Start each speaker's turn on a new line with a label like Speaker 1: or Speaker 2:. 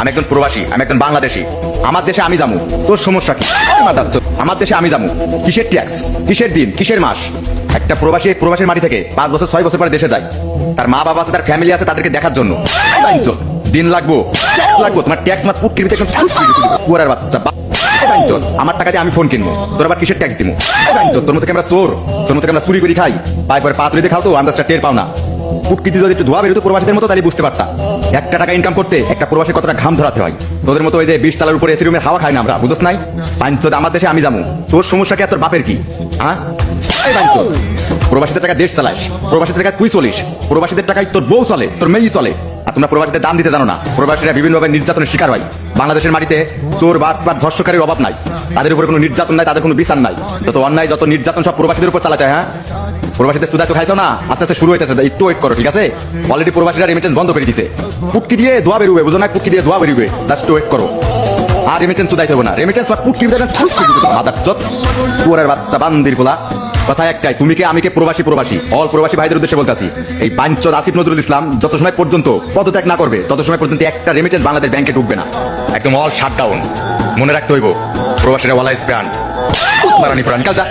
Speaker 1: আমি একজন প্রবাসী, আমি একজন বাংলাদেশি। আমার দেশে আমি তোর সমস্যা কি? আমার দেশে আমি কিসের ট্যাক্স কিসের দিন? কিসের মাস? একটা প্রবাসী মাটি থেকে পাঁচ বছর, ছয় বছর পরে দেশে যায়। তার মা বাবা আছে, তার ফ্যামিলি আছে, তাদেরকে দেখার জন্য। দিন লাগবো লাগবো। তোমার ট্যাক্স কিনতে একদম বাচ্চা আমার টাকা দিয়ে আমি ফোন কিনবো। তোর আবার কিসের ট্যাক্স দিব তোর মতো আমরা চোর? তোর মতো আমরা চুরি করি খাই? পায়ে পরে পা খাও তো, আন্দাজটা টের পাও না। কুটকিতে যদি একটু ধোয়া বেরোতো প্রবাসীদের মতো তাহলে বুঝতে পারতা একটা টাকা ইনকাম করতে একটা প্রবাসী কতটা ঘাম ধরাতে হয়। তোদের মতো ওই যে বিশ তালার উপরে এসি রুমের হাওয়া খাই না আমরা বুঝছ নাই? পাঞ্চদ আমার দেশে আমি যাব। তোর সমস্যা কি আর তোর বাপের কি? হ্যাঁ প্রবাসীদের টাকা দেশ চালাস, প্রবাসীদের টাকা তুই চলিস প্রবাসীদের টাকায় তোর বউ চলে, তোর মেয়ে চলে। আর তোমরা প্রবাসীদের দাম দিতে জানো না, প্রবাসীরা বিভিন্নভাবে নির্যাতনের শিকার হয়। বাংলাদেশের মাটিতে চোর বাট বা ধর্ষকারীর অভাব নাই। তাদের উপরে কোনো নির্যাতন নাই, তাদের কোনো বিচার নাই। যত অন্যায়, যত নির্যাতন সব প্রবাসীদের উপর চালাতে হ্যাঁ? প্রবাসীদের সুদা তো খাইছো না? আস্তে আস্তে শুরু হইতেছে। একটু ওয়েট করো, ঠিক আছে? অলরেডি প্রবাসীরা রেমিটেন্স বন্ধ করে দিছে। পুটকি দিয়ে ধোয়া বেরোবে, বুঝো না? পুটকি দিয়ে ধোয়া বেরোবে। জাস্ট ওয়েট করো। আর রেমিটেন্স সুদাই হবে না। রেমিটেন্স বা পুটকি দিয়ে ঠুস করে দিবে মাদার চত চোরের বাচ্চা বান্দির পোলা। কথা একটাই, তুমি কে, আমি কে, প্রবাসী প্রবাসী। অল প্রবাসী ভাইদের উদ্দেশ্যে বলতাছি, এই পাঞ্চদ আসিফ নজরুল ইসলাম যত সময় পর্যন্ত পদত্যাগ না করবে, তত সময় পর্যন্ত একটা রেমিটেন্স বাংলাদেশ ব্যাংকে ঢুকবে না। একদম অল শাটডাউন মনে রাখতে হইব, প্রবাসীরা ওয়ালাইস প্রাণ। মারানি প্রাণ। কাজা